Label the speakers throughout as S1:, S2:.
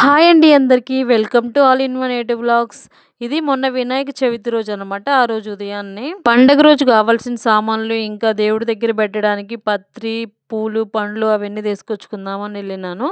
S1: Hi అండి అందరికీ. Welcome to all in one eighty blogs. ఇది మొన్న వినాయక చవితి రోజు అనమాట ఆ రోజు ఉదయాన్నే. పండగ రోజు కావాల్సిన సామాన్లు ఇంకా దేవుడి దగ్గర పెట్టడానికి పత్రి పూలు పండ్లు అవన్నీ తీసుకొచ్చుకుందామని వెళ్ళినాను.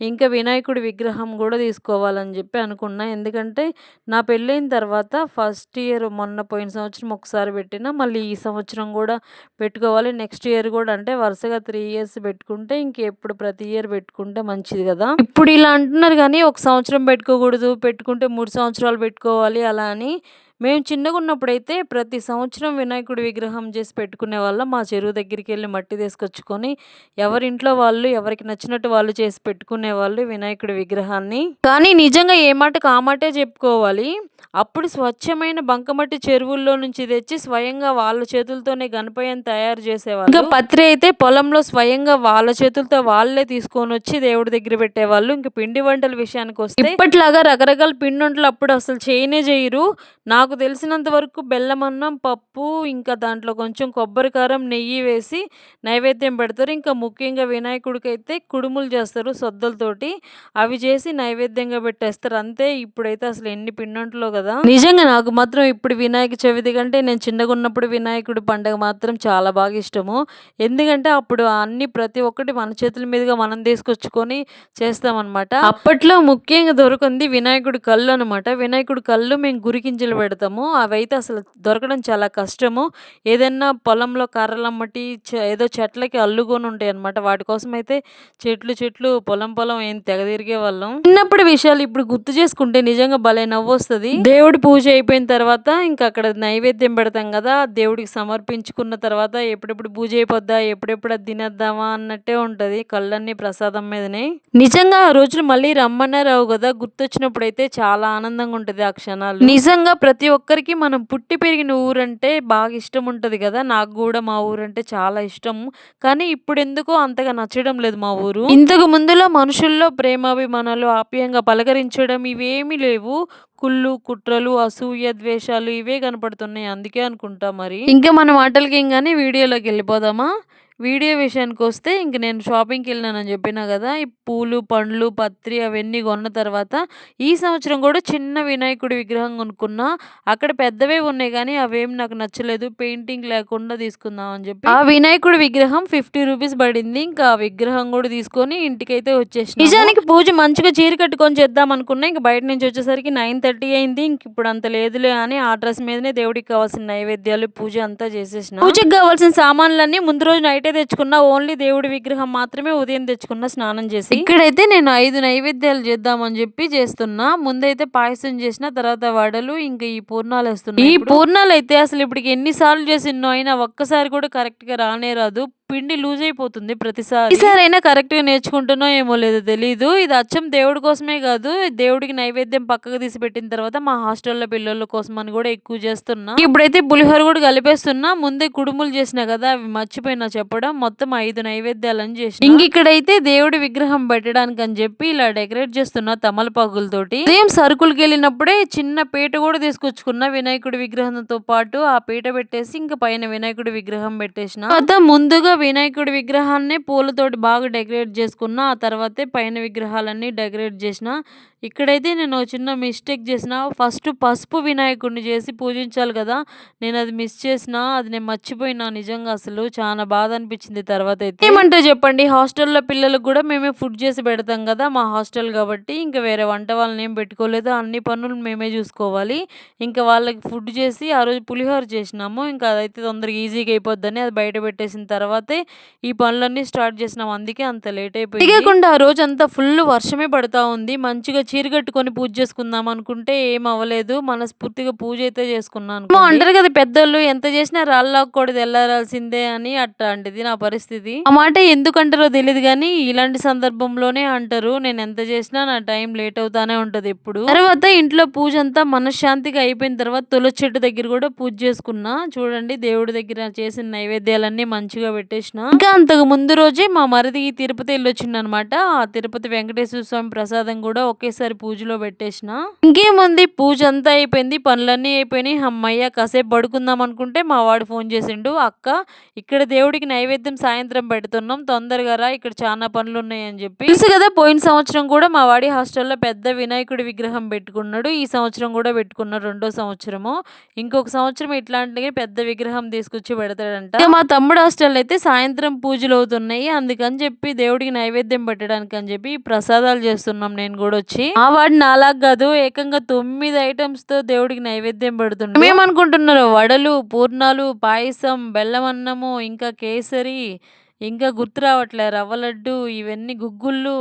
S1: ఇంకా వినాయకుడి విగ్రహం కూడా తీసుకోవాలని చెప్పి అనుకున్నా. ఎందుకంటే నా పెళ్ళైన తర్వాత ఫస్ట్ ఇయర్ మొన్న పోయిన సంవత్సరం ఒకసారి పెట్టిన మళ్ళీ ఈ సంవత్సరం కూడా పెట్టుకోవాలి. నెక్స్ట్ ఇయర్ కూడా అంటే వరుసగా త్రీ ఇయర్స్ పెట్టుకుంటే ఇంకెప్పుడు ప్రతి ఇయర్ పెట్టుకుంటే మంచిది కదా. ఇప్పుడు ఇలా అంటున్నారు కానీ ఒక సంవత్సరం పెట్టుకోకూడదు పెట్టుకుంటే మూడు సంవత్సరాలు పెట్టుకోవాలి అలా అని మేము చిన్నగా ఉన్నప్పుడైతే ప్రతి సంవత్సరం వినాయకుడి విగ్రహం చేసి పెట్టుకునే వాళ్ళం. మా చెరువు దగ్గరికి వెళ్ళి మట్టి తీసుకొచ్చుకొని ఎవరింట్లో వాళ్ళు ఎవరికి నచ్చినట్టు వాళ్ళు చేసి పెట్టుకునే వాళ్ళు వినాయకుడి విగ్రహాన్ని. కానీ నిజంగా ఏ మాటకు ఆ మాటే చెప్పుకోవాలి. అప్పుడు స్వచ్ఛమైన బంకమట్టి చెరువుల్లో నుంచి తెచ్చి స్వయంగా వాళ్ళ చేతులతోనే గణపయ్యని తయారు చేసేవాళ్ళు. ఇంకా పత్రి అయితే పొలంలో స్వయంగా వాళ్ళ చేతులతో వాళ్ళే తీసుకొని వచ్చి దేవుడి దగ్గర పెట్టేవాళ్ళు. ఇంకా పిండి వంటల విషయానికి వస్తే ఇప్పట్లాగా రకరకాల పిండి వంటలు అప్పుడు అసలు చేయనే చేయరు. నాకు తెలిసినంత వరకు బెల్లం అన్నం పప్పు ఇంకా దాంట్లో కొంచెం కొబ్బరి కారం నెయ్యి వేసి నైవేద్యం పెడతారు. ఇంకా ముఖ్యంగా వినాయకుడికి అయితే కుడుములు చేస్తారు సొద్దలతోటి. అవి చేసి నైవేద్యంగా పెట్టేస్తారు. అంతే ఇప్పుడైతే అసలు ఎన్ని పిండంట్లో కదా నిజంగా నాకు మాత్రం ఇప్పుడు వినాయక చవితి కంటే నేను చిన్నగా ఉన్నప్పుడు వినాయకుడి పండుగ మాత్రం చాలా బాగా ఇష్టము. ఎందుకంటే అప్పుడు అన్ని ప్రతి ఒక్కటి మన చేతుల మీదుగా మనం తీసుకొచ్చుకొని చేస్తామన్నమాట. అప్పట్లో ముఖ్యంగా దొరికింది వినాయకుడి కళ్ళు అనమాట వినాయకుడి కళ్ళు మేము గురికింజలు పెడతాము. అవైతే అసలు దొరకడం చాలా కష్టము. ఏదైనా పొలంలో కర్రలమ్మటి ఏదో చెట్లకి అల్లుకొని ఉంటాయి అనమాట వాటి కోసం అయితే చెట్లు చెట్లు పొలం పొలం ఏం తెగ తిరిగే వాళ్ళం. చిన్నప్పుడు విషయాలు ఇప్పుడు గుర్తు చేసుకుంటే నిజంగా భలే నవ్వు వస్తుంది దేవుడి పూజ అయిపోయిన తర్వాత ఇంకా అక్కడ నైవేద్యం పెడతాం కదా దేవుడికి సమర్పించుకున్న తర్వాత ఎప్పుడెప్పుడు పూజ అయిపోద్దా ఎప్పుడెప్పుడు అది తినేద్దామా అన్నట్టే ఉంటుంది కళ్ళన్నీ ప్రసాదం మీదనే. నిజంగా ఆ రోజులు మళ్ళీ రమ్మన్నారావు కదా గుర్తొచ్చినప్పుడు అయితే చాలా ఆనందంగా ఉంటుంది ఆ క్షణాలు. నిజంగా ప్రతి ఒక్కరికి మనం పుట్టి పెరిగిన ఊరంటే బాగా ఇష్టం ఉంటుంది కదా నాకు కూడా మా ఊరంటే చాలా ఇష్టం. కానీ ఇప్పుడు ఎందుకో అంతగా నచ్చడం లేదు మా ఊరు. ఇంతకు ముందులో మనుషుల్లో ప్రేమాభిమానాలు ఆప్యాయంగా పలకరించడం ఇవేమీ లేవు. కుళ్ళు కుట్రలు అసూయ ద్వేషాలు ఇవే కనపడుతున్నాయి. అందుకే అనుకుంటా మరి. ఇంకా మన మాటలకి కానీ వీడియోలోకి వెళ్ళిపోదామా? వీడియో విషయానికి వస్తే ఇంక నేను షాపింగ్కి వెళ్ళినానని చెప్పినా కదా ఈ పూలు పండ్లు పత్రి అవన్నీ కొన్న తర్వాత ఈ సంవత్సరం కూడా చిన్న వినాయకుడి విగ్రహం కొనుక్కున్నా. అక్కడ పెద్దవే ఉన్నాయి కానీ అవేం నాకు నచ్చలేదు. పెయింటింగ్ లేకుండా తీసుకుందాం అని చెప్పి ఆ వినాయకుడి విగ్రహం ఫిఫ్టీ రూపీస్ పడింది. ఇంకా ఆ విగ్రహం కూడా తీసుకొని ఇంటికైతే వచ్చేసి నిజానికి పూజ మంచిగా చీర కట్టుకొని చేద్దాం అనుకున్నా. ఇంక బయట నుంచి వచ్చేసరికి నైన్ థర్టీ అయింది. ఇంక ఇప్పుడు అంత లేదులే అని ఆ డ్రెస్ మీదనే దేవుడికి కావాల్సిన నైవేద్యాలు పూజ అంతా చేసేసిన. పూజకి కావాల్సిన సామాన్లన్నీ ముందు రోజు నైటే తెచ్చుకున్నా ఓన్లీ దేవుడి విగ్రహం మాత్రమే ఉదయం తెచ్చుకున్న స్నానం చేసి. ఇక్కడైతే నేను ఐదు నైవేద్యాలు చేద్దామని చెప్పి చేస్తున్నా. ముందైతే పాయసం చేసిన తర్వాత వడలు ఇంకా ఈ పూర్ణాలు వేస్తున్నా. ఈ పూర్ణాలు అయితే అసలు ఇప్పటికి ఎన్నిసార్లు చేసినో అయినా ఒక్కసారి కూడా కరెక్ట్గా రానే రాదు. పిండి లూజ్ అయిపోతుంది ప్రతిసారి. ఈసారైనా కరెక్ట్గా నేర్చుకుంటున్నో ఏమో లేదో తెలీదు. ఇది అచ్చం దేవుడి కోసమే కాదు దేవుడికి నైవేద్యం పక్కకు తీసి పెట్టిన తర్వాత మా హాస్టల్లో పిల్లల కోసం అని కూడా ఎక్కువ చేస్తున్నా. ఇప్పుడైతే పులిహోర కూడా కలిపేస్తున్నా. ముందే కుడుములు చేసిన కదా అవి మర్చిపోయినా చెప్పడం. మొత్తం ఐదు నైవేద్యాలని చేసిన. ఇంక ఇక్కడైతే దేవుడి విగ్రహం పెట్టడానికి అని చెప్పి ఇలా డెకరేట్ చేస్తున్నా తమలపాకులతోటి. ఉదయం సరుకులకి వెళ్ళినప్పుడే చిన్న పీట కూడా తీసుకొచ్చుకున్న వినాయకుడి విగ్రహంతో పాటు. ఆ పీట పెట్టేసి ఇంకా పైన వినాయకుడి విగ్రహం పెట్టేసిన. తర్వాత ముందుగా వినాయకుడి విగ్రహాన్ని పూలతోటి బాగా డెకరేట్ చేసుకున్న ఆ తర్వాతే పైన విగ్రహాలన్నీ డెకరేట్ చేసిన ఇక్కడైతే నేను ఒక చిన్న మిస్టేక్ చేసిన ఫస్ట్ పసుపు వినాయకుడిని చేసి పూజించాలి కదా నేను అది మిస్ చేసిన అది నేను మర్చిపోయినా నిజంగా అసలు చాలా బాధ అనిపించింది తర్వాత అయితే. ఏమంటే చెప్పండి హాస్టల్లో పిల్లలకు కూడా మేమే ఫుడ్ చేసి పెడతాం కదా మా హాస్టల్ కాబట్టి ఇంకా వేరే వంట వాళ్ళని ఏం పెట్టుకోలేదు అన్ని పనులు మేమే చూసుకోవాలి ఇంకా వాళ్ళకి ఫుడ్ చేసి ఆ రోజు పులిహోర చేసినాము ఇంకా అదైతే తొందరగా ఈజీగా అయిపోద్దని అది బయట పెట్టేసిన తర్వాత ఈ పనులన్నీ స్టార్ట్ చేసినాం. అందుకే అంత లేట్ అయిపోయింది. కాకుండా ఆ రోజు అంతా ఫుల్ వర్షమే పడతా ఉంది. మంచిగా చీర కట్టుకొని పూజ చేసుకుందాం అనుకుంటే ఏం అవ్వలేదు. మనస్ఫూర్తిగా పూజ అయితే చేసుకున్నాను అంటారు కదా పెద్దోళ్ళు ఎంత చేసినా రాళ్ళకూడదు వెళ్ళాల్సిందే అని అట్లాంటిది నా పరిస్థితి. ఆ మాట ఎందుకు అంటారో తెలియదు కానీ ఇలాంటి సందర్భంలోనే అంటారు. నేను ఎంత చేసినా నా టైం లేట్ అవుతానే ఉంటది ఎప్పుడు. తర్వాత ఇంట్లో పూజ అంతా మనశ్శాంతిగా అయిపోయిన తర్వాత తులసి చెట్టు దగ్గర కూడా పూజ చేసుకున్నా. చూడండి దేవుడి దగ్గర చేసిన నైవేద్యాలన్నీ మంచిగా పెట్టేసి చేసిన. ఇంకా అంతకు ముందు రోజే మా మరిది తిరుపతి వెళ్ళొచ్చిందనమాట. ఆ తిరుపతి వెంకటేశ్వర స్వామి ప్రసాదం కూడా ఒకేసారి పూజలో పెట్టేసిన. ఇంకేముంది? పూజ అంతా అయిపోయింది. పనులన్నీ అయిపోయినాయి. అమ్మయ్య కాసేపు పడుకుందాం అనుకుంటే మా వాడు ఫోన్ చేసిండు. అక్క ఇక్కడ దేవుడికి నైవేద్యం సాయంత్రం పెడుతున్నాం. తొందరగా రా. ఇక్కడ చాలా పనులు ఉన్నాయి అని చెప్పి. తెలుసు కదా పోయిన సంవత్సరం కూడా మా వాడి హాస్టల్లో పెద్ద వినాయకుడి విగ్రహం పెట్టుకున్నాడు. ఈ సంవత్సరం కూడా పెట్టుకున్నాడు రెండో సంవత్సరము. ఇంకొక సంవత్సరం ఇట్లాంటి పెద్ద విగ్రహం తీసుకొచ్చి పెడతాడంట. మా తమ్ముడు హాస్టల్ అయితే సాయంత్రం పూజలు అవుతున్నాయి. అందుకని చెప్పి దేవుడికి నైవేద్యం పెట్టడానికి అని చెప్పి ప్రసాదాలు చేస్తున్నాం నేను కూడా వచ్చి. ఆ వాడు నాలాగా కాదు ఏకంగా తొమ్మిది ఐటమ్స్తో దేవుడికి నైవేద్యం పెడుతున్నాం ఏమనుకుంటున్నారు వడలు పూర్ణాలు పాయసం బెల్లం అన్నము ఇంకా కేసరి ఇంకా గుర్తు రావట్లే రవ్వ లడ్డు ఇవన్నీ గుగ్గుళ్ళు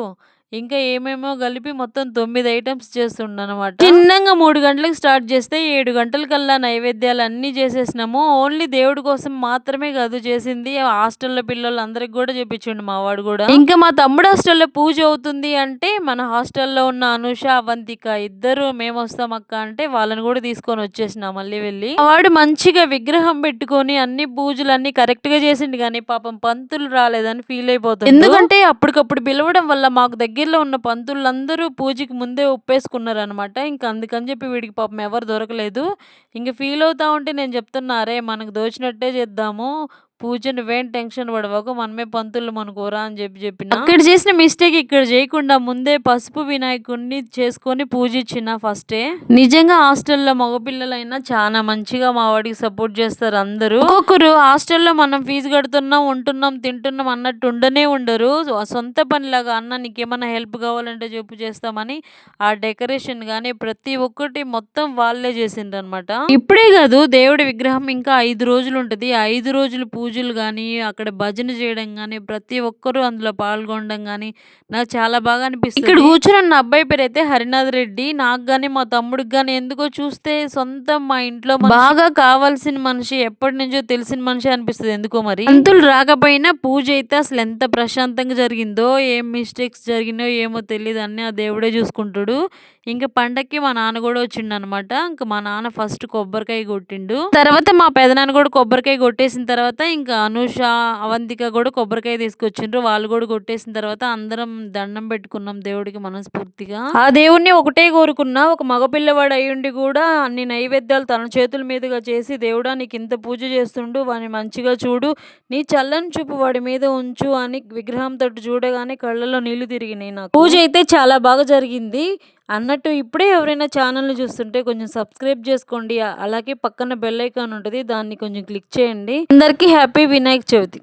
S1: ఇంకా ఏమేమో కలిపి మొత్తం తొమ్మిది ఐటమ్స్ చేస్తుండనమాట. చిన్నగా మూడు గంటలకు స్టార్ట్ చేస్తే ఏడు గంటల కల్లా నైవేద్యాలు అన్నీ చేసేసినాము. ఓన్లీ దేవుడి కోసం మాత్రమే కాదు చేసింది హాస్టల్లో పిల్లలు అందరికి కూడా చెప్పించండు మా వాడు కూడా. ఇంకా మా తమ్ముడు హాస్టల్లో పూజ అవుతుంది అంటే మన హాస్టల్లో ఉన్న అనుష అవంతిక ఇద్దరు మేము వస్తాం అక్క అంటే వాళ్ళని కూడా తీసుకొని వచ్చేసిన మళ్ళీ వెళ్ళి. వాడు మంచిగా విగ్రహం పెట్టుకొని అన్ని పూజలు అన్ని కరెక్ట్గా చేసిండు కానీ పాపం పంతులు రాలేదని ఫీల్ అయిపోతుంది ఎందుకంటే అప్పటికప్పుడు పిలవడం వల్ల మాకు దగ్గరలో ఉన్న పంతులందరూ పూజకి ముందే ఒప్పేసుకున్నారనమాట ఇంకా అందుకని చెప్పి వీడికి పాపం ఎవరు దొరకలేదు. ఇంక ఫీల్ అవుతా ఉంటే నేను చెప్తున్నా అరే మనకు దోచినట్టే చేద్దాము. పూజ నువ్వేం టెన్షన్ పడవకు మనమే పంతులు మనకోరా అని చెప్పి చెప్పిన. ఇక్కడ చేసిన మిస్టేక్ ఇక్కడ చేయకుండా ముందే పసుపు వినాయకుడిని చేసుకొని పూజించిన ఫస్టే నిజంగా హాస్టల్లో మగపిల్లలైనా చాలా మంచిగా మా వాడికి సపోర్ట్ చేస్తారు అందరూ. ఒక్కొక్కరు హాస్టల్లో మనం ఫీజు కడుతున్నాం ఉంటున్నాం తింటున్నాం అన్నట్టు ఉండనే ఉండరు. సొంత పనిలాగా అన్న నీకేమన్నా హెల్ప్ కావాలంటే చెప్పు చేస్తామని ఆ డెకరేషన్ కానీ ప్రతి ఒక్కటి మొత్తం వాళ్ళే చేసిండ్రు అనమాట ఇప్పుడే కాదు దేవుడి విగ్రహం ఇంకా ఐదు రోజులు ఉంటుంది. ఐదు రోజులు పూజలు కానీ అక్కడ భజన చేయడం కానీ ప్రతి ఒక్కరూ అందులో పాల్గొనడం కానీ నాకు చాలా బాగా అనిపిస్తుంది. ఇక్కడ కూర్చున్న నా అబ్బాయి పేరు అయితే హరినాథ్ రెడ్డి. నాకు కానీ మా తమ్ముడికి కానీ ఎందుకో చూస్తే సొంతం మా ఇంట్లో బాగా కావాల్సిన మనిషి ఎప్పటి నుంచో తెలిసిన మనిషి అనిపిస్తుంది ఎందుకో మరి. అంతులు రాకపోయినా పూజ అయితే అసలు ఎంత ప్రశాంతంగా జరిగిందో ఏం మిస్టేక్స్ జరిగినో ఏమో తెలియదు అన్ని ఆ దేవుడే చూసుకుంటాడు. ఇంకా పండక్కి మా నాన్న కూడా వచ్చిండు అనమాట ఇంకా మా నాన్న ఫస్ట్ కొబ్బరికాయ కొట్టిండు. తర్వాత మా పెదనాన్న కూడా కొబ్బరికాయ కొట్టేసిన తర్వాత ఇంకా అనుష అవంతిక కూడా కొబ్బరికాయ తీసుకొచ్చిండ్రు. వాళ్ళు కూడా కొట్టేసిన తర్వాత అందరం దండం పెట్టుకున్నాం దేవుడికి మనస్ఫూర్తిగా. ఆ దేవుణ్ణి ఒకటే కోరుకున్నా ఒక మగపిల్లవాడు అయ్యుండి కూడా అన్ని నైవేద్యాలు తన చేతుల మీదుగా చేసి దేవుడా నీకు ఇంత పూజ చేస్తుండు వాని మంచిగా చూడు. నీ చల్లని చూపు వాడి మీద ఉంచు అని విగ్రహం తోటి చూడగానే కళ్ళలో నీళ్ళు తిరిగినాయి నాకు. పూజ అయితే చాలా బాగా జరిగింది. అన్నట్టు ఇప్పుడే ఎవరైనా ఛానల్ని చూస్తుంటే కొంచెం సబ్స్క్రైబ్ చేసుకోండి. అలాగే పక్కన బెల్ ఐకాన్ ఉంటుంది. దాన్ని కొంచెం క్లిక్ చేయండి. అందరికీ హ్యాపీ వినాయక చవితి.